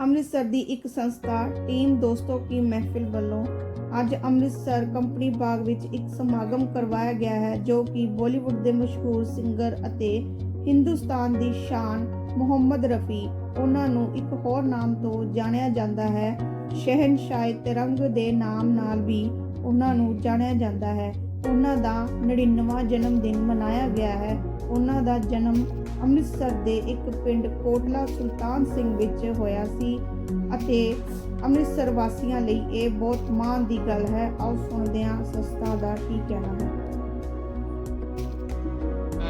ਅੰਮ੍ਰਿਤਸਰ ਦੀ ਇੱਕ ਸੰਸਥਾ, ਟੀਮ ਦੋਸਤੋ ਕੀ ਮਹਿਫਿਲ ਵੱਲੋਂ ਅੱਜ ਅੰਮ੍ਰਿਤਸਰ ਕੰਪਨੀ ਬਾਗ ਵਿੱਚ ਇੱਕ ਸਮਾਗਮ ਕਰਵਾਇਆ ਗਿਆ ਹੈ, ਜੋ ਕਿ ਬਾਲੀਵੁੱਡ ਦੇ ਮਸ਼ਹੂਰ ਸਿੰਗਰ ਅਤੇ ਹਿੰਦੁਸਤਾਨ ਦੀ ਸ਼ਾਨ ਮੁਹੰਮਦ ਰਫੀ, ਉਹਨਾਂ ਨੂੰ ਇੱਕ ਹੋਰ ਨਾਮ ਤੋਂ ਜਾਣਿਆ ਜਾਂਦਾ ਹੈ। ਸ਼ਹਿਨशाह ਤਿਰੰਗ ਦੇ ਨਾਮ ਨਾਲ ਵੀ ਉਹਨਾਂ ਨੂੰ ਜਾਣਿਆ ਜਾਂਦਾ ਹੈ। ਉਹਨਾਂ ਦਾ 99ਵਾਂ ਜਨਮ ਦਿਨ ਮਨਾਇਆ ਗਿਆ ਹੈ। ਉਹਨਾਂ ਦਾ ਜਨਮ ਅੰਮ੍ਰਿਤਸਰ ਦੇ ਇੱਕ ਪਿੰਡ ਕੋਟਲਾ ਸੁਲਤਾਨ ਸਿੰਘ ਵਿੱਚ ਹੋਇਆ ਸੀ ਅਤੇ ਅੰਮ੍ਰਿਤਸਰ ਵਾਸੀਆਂ ਲਈ ਇਹ ਬਹੁਤ ਮਾਣ ਦੀ ਗੱਲ ਹੈ। ਆਓ ਸੁਣਦੇ ਹਾਂ ਸੰਸਥਾ ਦਾ ਕੀ ਕਹਿਣਾ ਹੈ।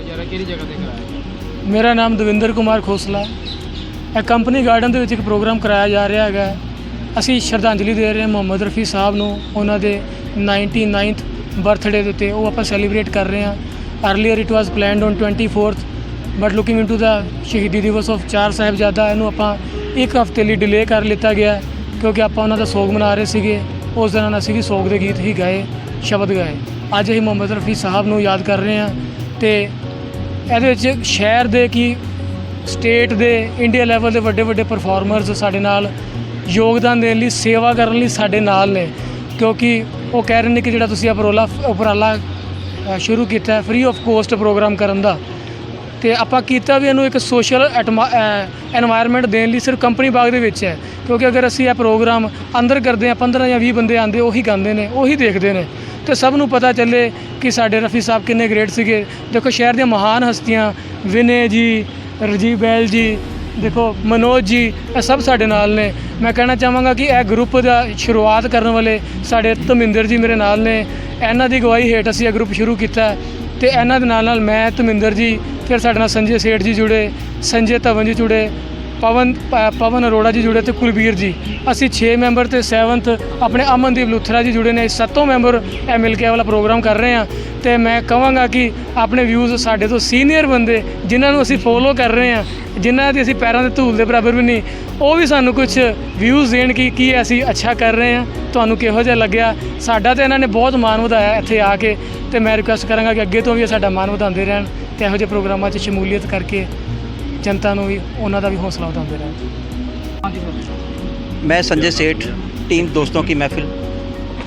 ਜਰਾ ਕਿਹੜੀ ਜਗ੍ਹਾ ਤੇ ਕਰਾਇਆ? ਮੇਰਾ ਨਾਮ ਦਵਿੰਦਰ ਕੁਮਾਰ ਖੋਸਲਾ ਹੈ। ਇਹ ਕੰਪਨੀ ਗਾਰਡਨ ਦੇ ਵਿੱਚ ਇੱਕ ਪ੍ਰੋਗਰਾਮ ਕਰਾਇਆ ਜਾ ਰਿਹਾ ਹੈਗਾ। ਅਸੀਂ ਸ਼ਰਧਾਂਜਲੀ ਦੇ ਰਹੇ ਹਾਂ ਮੁਹੰਮਦ ਰਫੀ ਸਾਹਿਬ ਨੂੰ। ਉਹਨਾਂ ਦੇ 99th ਬਰਥਡੇ ਦੇ ਉੱਤੇ, ਉਹ ਆਪਾਂ ਸੈਲੀਬ੍ਰੇਟ ਕਰ ਰਹੇ ਹਾਂ। Earlier it was planned on 24th but looking into the ਸ਼ਹੀਦੀ ਦਿਵਸ ਆਫ ਚਾਰ ਸਾਹਿਬਜ਼ਾਦਾ, ਇਹਨੂੰ ਆਪਾਂ ਇੱਕ ਹਫ਼ਤੇ ਲਈ ਡਿਲੇ ਕਰ ਲਿੱਤਾ ਗਿਆ, ਕਿਉਂਕਿ ਆਪਾਂ ਉਹਨਾਂ ਦਾ ਸੋਗ ਮਨਾ ਰਹੇ ਸੀਗੇ। ਉਸ ਦੌਰਾਨ ਅਸੀਂ ਵੀ ਸੋਗ ਦੇ ਗੀਤ ਹੀ ਗਾਏ, ਸ਼ਬਦ ਗਾਏ। ਅੱਜ ਅਸੀਂ ਮੁਹੰਮਦ ਰਫੀ ਸਾਹਿਬ ਨੂੰ ਯਾਦ ਕਰ ਰਹੇ ਹਾਂ ਤੇ ਇਹਦੇ ਵਿੱਚ ਸ਼ਹਿਰ ਦੇ ਕੀ ਸਟੇਟ ਦੇ ਇੰਡੀਆ ਲੈਵਲ ਦੇ ਵੱਡੇ ਵੱਡੇ ਪਰਫਾਰਮਰਸ ਸਾਡੇ ਨਾਲ ਯੋਗਦਾਨ ਦੇਣ ਲਈ, ਸੇਵਾ ਕਰਨ ਲਈ ਸਾਡੇ ਨਾਲ ਨੇ। ਕਿਉਂਕਿ ਉਹ ਕਹਿ ਰਹੇ ਨੇ ਕਿ ਜਿਹੜਾ ਤੁਸੀਂ ਉਪਰਾਲਾ ਉਪਰਾਲਾ ਸ਼ੁਰੂ ਕੀਤਾ ਹੈ ਫ੍ਰੀ ਆਫ ਕੋਸਟ ਪ੍ਰੋਗਰਾਮ ਕਰਨ ਦਾ। ਤੇ ਆਪਾਂ ਕੀਤਾ ਵੀ ਇਹਨੂੰ ਇੱਕ ਸੋਸ਼ਲ ਐਨਵਾਇਰਨਮੈਂਟ ਦੇਣ ਲਈ ਸਿਰਫ ਕੰਪਨੀ ਬਾਗ ਦੇ ਵਿੱਚ ਹੈ। ਕਿਉਂਕਿ ਅਗਰ ਅਸੀਂ ਇਹ ਪ੍ਰੋਗਰਾਮ ਅੰਦਰ ਕਰਦੇ ਹਾਂ 15 ਜਾਂ 20 ਬੰਦੇ ਆਂਦੇ ਉਹੀ ਗਾਉਂਦੇ ਨੇ, ਉਹੀ ਦੇਖਦੇ ਨੇ। ਤੇ ਸਭ ਨੂੰ ਪਤਾ ਚੱਲੇ ਕਿ ਸਾਡੇ ਰਫੀ ਸਾਹਿਬ ਕਿੰਨੇ ਗ੍ਰੇਟ ਸੀਗੇ। ਦੇਖੋ, ਸ਼ਹਿਰ ਦੀਆਂ ਮਹਾਨ ਹਸਤੀਆਂ, ਵਿਨੇ ਜੀ ਰਜੀਵ ਬੈਲ ਜੀ ਦੇਖੋ, ਮਨੋਜ ਜੀ, ਇਹ ਸਭ ਸਾਡੇ ਨਾਲ ਨੇ। ਮੈਂ ਕਹਿਣਾ ਚਾਹਾਂਗਾ ਕਿ ਇਹ ਗਰੁੱਪ ਦਾ ਸ਼ੁਰੂਆਤ ਕਰਨ ਵਾਲੇ ਸਾਡੇ ਧਮਿੰਦਰ ਜੀ ਮੇਰੇ ਨਾਲ ਨੇ। ਇਹਨਾਂ ਦੀ ਗਵਾਹੀ ਹੇਠ ਅਸੀਂ ਇਹ ਗਰੁੱਪ ਸ਼ੁਰੂ ਕੀਤਾ ਹੈ ਤੇ ਇਹਨਾਂ ਦੇ ਨਾਲ ਨਾਲ ਮੈਂ ਧਮਿੰਦਰ ਜੀ, ਫਿਰ ਸਾਡੇ ਨਾਲ ਸੰਜੇ ਸੇਠ ਜੀ ਜੁੜੇ, ਸੰਜੇ ਧਵਨ ਜੀ ਜੁੜੇ। ਪਵਨ ਪ- ਪਵਨ ਅਰੋੜਾ ਜੀ ਜੁੜੇ ਤੇ ਕੁਲਬੀਰ ਜੀ। ਅਸੀਂ 6 ਮੈਂਬਰ ਤੇ 7th ਆਪਣੇ ਅਮਨਦੀਪ ਲੁਥਰਾ ਜੀ ਜੁੜੇ ਨੇ। ਸੱਤੋਂ ਮੈਂਬਰ ਇਹ ਮਿਲ ਕੇ ਇਹ ਵਾਲਾ ਪ੍ਰੋਗਰਾਮ ਕਰ ਰਹੇ ਹਾਂ। ਤੇ ਮੈਂ ਕਹਾਂਗਾ ਕਿ ਆਪਣੇ ਵਿਊਜ਼ ਸਾਡੇ ਤੋਂ ਸੀਨੀਅਰ ਬੰਦੇ ਜਿਨ੍ਹਾਂ ਨੂੰ ਅਸੀਂ ਫੋਲੋ ਕਰ ਰਹੇ ਹਾਂ, ਜਿਨ੍ਹਾਂ ਦੀ ਅਸੀਂ ਪੈਰਾਂ ਦੇ ਧੂਲ ਦੇ ਬਰਾਬਰ ਵੀ ਨਹੀਂ, ਉਹ ਵੀ ਸਾਨੂੰ ਕੁਝ ਵਿਊਜ਼ ਦੇਣ ਕਿ ਕੀ ਅਸੀਂ ਅੱਛਾ ਕਰ ਰਹੇ ਹਾਂ। ਤੁਹਾਨੂੰ ਕਿਹੋ ਜਿਹਾ ਲੱਗਿਆ? ਸਾਡਾ ਤੇ ਇਹਨਾਂ ਨੇ ਬਹੁਤ ਮਾਣ ਵਧਾਇਆ ਇੱਥੇ ਆ ਕੇ। ਤੇ ਮੈਂ ਰਿਕੁਐਸਟ ਕਰਾਂਗਾ ਕਿ ਅੱਗੇ ਤੋਂ ਵੀ ਇਹ ਸਾਡਾ ਮਾਣ ਵਧਾਉਂਦੇ ਰਹਿਣ ਤੇ ਇਹੋ ਜਿਹੇ ਪ੍ਰੋਗਰਾਮਾਂ 'ਚ ਸ਼ਮੂਲੀਅਤ ਕਰਕੇ ਜਨਤਾ ਨੂੰ ਵੀ ਉਹਨਾਂ ਦਾ ਵੀ ਹੌਸਲਾ ਵਧਾਉਂਦੇ ਰਹਿਣ ਹਾਂਜੀ ਮੈਂ ਸੰਜੇ ਸੇਠ ਟੀਮ ਦੋਸਤੋਂ ਕੀ ਮਹਿਫਿਲ।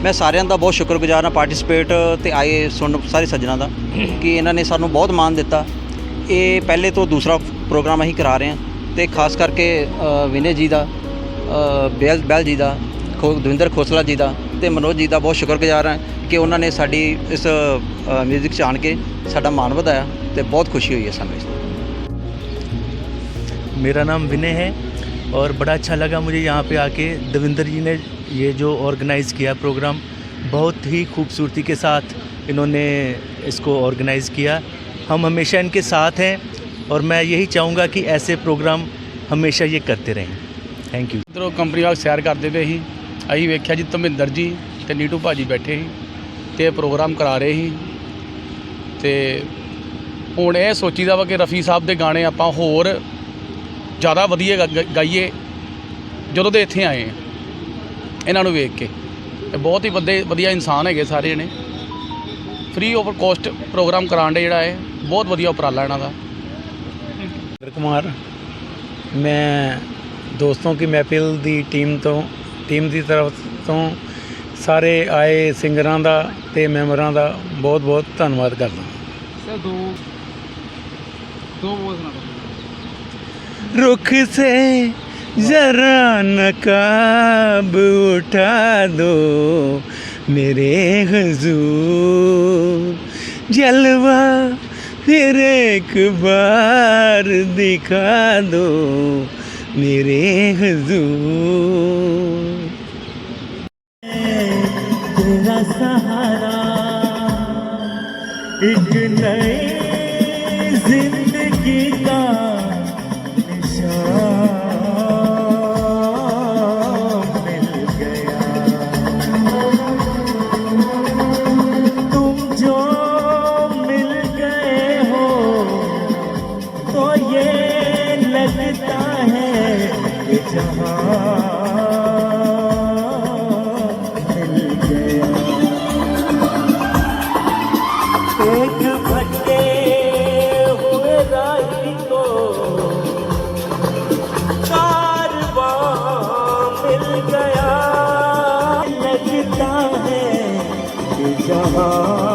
ਮੈਂ ਸਾਰਿਆਂ ਦਾ ਬਹੁਤ ਸ਼ੁਕਰਗੁਜ਼ਾਰ ਹਾਂ ਪਾਰਟਿਸਿਪੇਟ ਤੇ ਆਏ ਸੁਣ ਸਾਰੇ ਸੱਜਣਾ ਦਾ ਕਿ ਇਹਨਾਂ ਨੇ ਸਾਨੂੰ ਬਹੁਤ ਮਾਣ ਦਿੱਤਾ। ਇਹ ਪਹਿਲੇ ਤੋਂ ਦੂਸਰਾ ਪ੍ਰੋਗਰਾਮ ਅਸੀਂ ਕਰਾ ਰਹੇ ਹਾਂ ਤੇ ਖਾਸ ਕਰਕੇ ਅ, ਵਿਨੇ ਜੀ ਦਾ ਅ, ਬੈਲ ਬੈਲ ਜੀ ਦਾ ਖੋ ਦਵਿੰਦਰ ਖੋਸਲਾ ਜੀ ਦਾ ਤੇ ਮਨੋਜ ਜੀ ਦਾ ਬਹੁਤ ਸ਼ੁਕਰਗੁਜ਼ਾਰ ਹਾਂ ਕਿ ਉਹਨਾਂ ਨੇ ਸਾਡੀ ਇਸ ਮਿਊਜ਼ਿਕ 'ਚ ਆਣ ਕੇ ਸਾਡਾ ਮਾਣ ਵਧਾਇਆ ਤੇ ਬਹੁਤ ਖੁਸ਼ੀ ਹੋਈ ਹੈ ਸਾਨੂੰ ਇਸ मेरा नाम विनय है और बड़ा अच्छा लगा मुझे यहाँ पे आके दविंदर जी ने ये जो ऑर्गेनाइज़ किया प्रोग्राम बहुत ही खूबसूरती के साथ इन्होंने इसको ऑर्गेनाइज़ किया हम हमेशा इनके साथ हैं और मैं यही चाहूँगा कि ऐसे प्रोग्राम हमेशा ये करते रहें थैंक यू ਇਧਰੋਂ ਕੰਪਨੀ ਵਾਲ ਸੈਰ ਕਰਦੇ ਪਏ ਸੀ ਅਸੀਂ ਵੇਖਿਆ ਜੀ ਧਰਮਿੰਦਰ ਜੀ ਤੇ ਨੀਟੂ ਭਾਜੀ ਬੈਠੇ ਸੀ ਤੇ ਇਹ ਪ੍ਰੋਗਰਾਮ ਕਰਾ ਰਹੇ ਸੀ ਤੇ ਹੁਣ ਇਹ ਸੋਚੀਦਾ ਵਾ ਕਿ ਰਫੀ ਸਾਹਿਬ ਦੇ ਗਾਣੇ ਆਪਾਂ ਹੋਰ ਜ਼ਿਆਦਾ ਵਧੀਆ ਗਾ- ਗਾ- ਗਾਈਏ ਜਦੋਂ ਦੇ ਇੱਥੇ ਆਏ ਹਾਂ ਇਹਨਾਂ ਨੂੰ ਵੇਖ ਕੇ। ਤੇ ਬਹੁਤ ਹੀ ਵੱਡੇ ਵਧੀਆ ਇਨਸਾਨ ਹੈਗੇ ਸਾਰੇ ਜਣੇ। ਫ੍ਰੀ ਆਫ ਕੋਸਟ ਪ੍ਰੋਗਰਾਮ ਕਰਾਉਣ ਦੇ ਜਿਹੜਾ ਹੈ ਬਹੁਤ ਵਧੀਆ ਉਪਰਾਲਾ ਇਹਨਾਂ ਦਾ। ਵਰਿੰਦਰ ਕੁਮਾਰ ਮੈਂ ਦੋਸਤੋਂ ਕੀ ਮਹਿਫਿਲ ਦੀ ਟੀਮ ਤੋਂ ਟੀਮ ਦੀ ਤਰਫ ਤੋਂ ਸਾਰੇ ਆਏ ਸਿੰਗਰਾਂ ਦਾ ਤੇ ਮੈਂਬਰਾਂ ਦਾ ਬਹੁਤ ਬਹੁਤ ਧੰਨਵਾਦ ਕਰਦਾ ਸਰ ਦੋ ਦੋ ਬੋਲ ਸੁਣਾ रुख से जरा नकाब उठा दो मेरे हजूर जलवा फिर एक बार दिखा दो मेरे हजूर तेरा सहारा एक नई जिंदगी का जहां मिल गया एक भटके हुए राही को मिल गया लगता है जहां